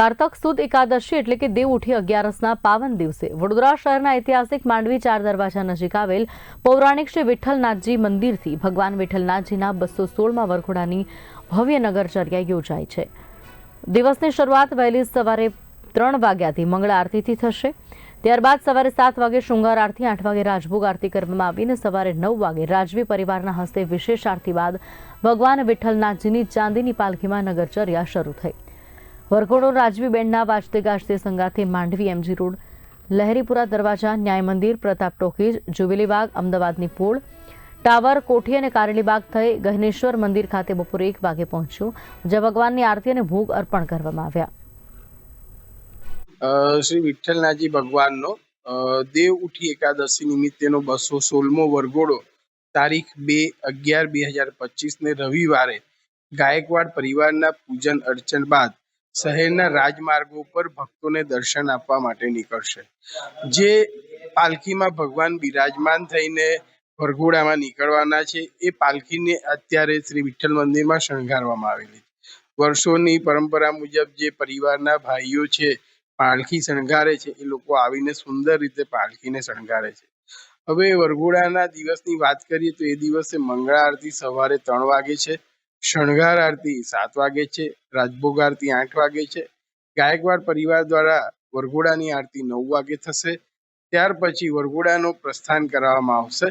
કારતક સુદ એકાદશી એટલે કે દેવ ઉઠી અગિયારસના પાવન દિવસે. વડોદરા શહેરના ઐતિહાસિક માંડવી ચાર દરવાજા નજીક આવેલ પૌરાણિક શ્રી વિઠ્ઠલનાથજી મંદિરથી ભગવાન વિઠ્ઠલનાથજીના બસો સોળમાં વરઘોડાની ભવ્ય નગરચર્યા યોજાય છે. દિવસની શરૂઆત વહેલી સવારે ત્રણ વાગ્યાથી મંગળ આરતીથી થશે. ત્યારબાદ સવારે સાત વાગે શૃંગાર આરતી, આઠ વાગે રાજભોગ આરતી કરવામાં આવીને સવારે નવ વાગે રાજવી પરિવારના હસ્તે વિશેષ આરતી બાદ ભગવાન વિઠ્ઠલનાથજીની ચાંદીની પાલખીમાં નગરચર્યા શરૂ થઈ. વરઘોડો રાજવી બેન્ડના વાજતે ગાજતે સંગાથે માંડવી એમજી રોડ. લહેરીપુરા દરવાજા ન્યાય મંદિર પ્રતાપ ટોકીજ જુબિલીબાગ અમદાવાદની પોળ. ટાવર, કોઠી અને કારેલીબાગ થઈ ગહનેશ્વર મંદિર ખાતે બપોરે એક વાગે પહોંચ્યું. જ્યાં ભગવાનની આરતી અને ભોગ અર્પણ કરવામાં આવ્યા. શ્રી વિઠ્ઠલનાજી ભગવાનનો દેવ ઉઠી એકાદશી નિમિત્તેનો બસો સોળમો વરઘોડો તારીખ બે અગિયાર બે હજાર પચીસને રવિવારે ગાયકવાડ પરિવારના પૂજન અર્ચન બાદ શહેરના રાજમાર્ગો પર ભક્તોને દર્શન આપવા માટે નીકળશે. જે પાલખીમાં ભગવાન બિરાજમાન થઈને વરઘોડામાં નીકળવાના છે, એ પાલખીને અત્યારે શ્રી વિઠ્ઠલ મંદિરમાં શણગારવામાં આવેલી વર્ષોની પરંપરા મુજબ જે પરિવારના ભાઈઓ છે, પાલખી શણગારે છે, એ લોકો આવીને સુંદર રીતે પાલખીને શણગારે છે. હવે વરઘોડાના દિવસની વાત કરીએ તો એ દિવસે મંગળા આરતી સવારે ત્રણ વાગે છે. શણગાર આરતી સાત વાગે છે, રાજભોગ આરતી આઠ વાગે છે, ગાયકવાડ પરિવાર દ્વારા વરઘોડાની આરતી નવ વાગે થશે, ત્યાર પછી વરઘોડાનું પ્રસ્થાન કરાવવામાં આવશે.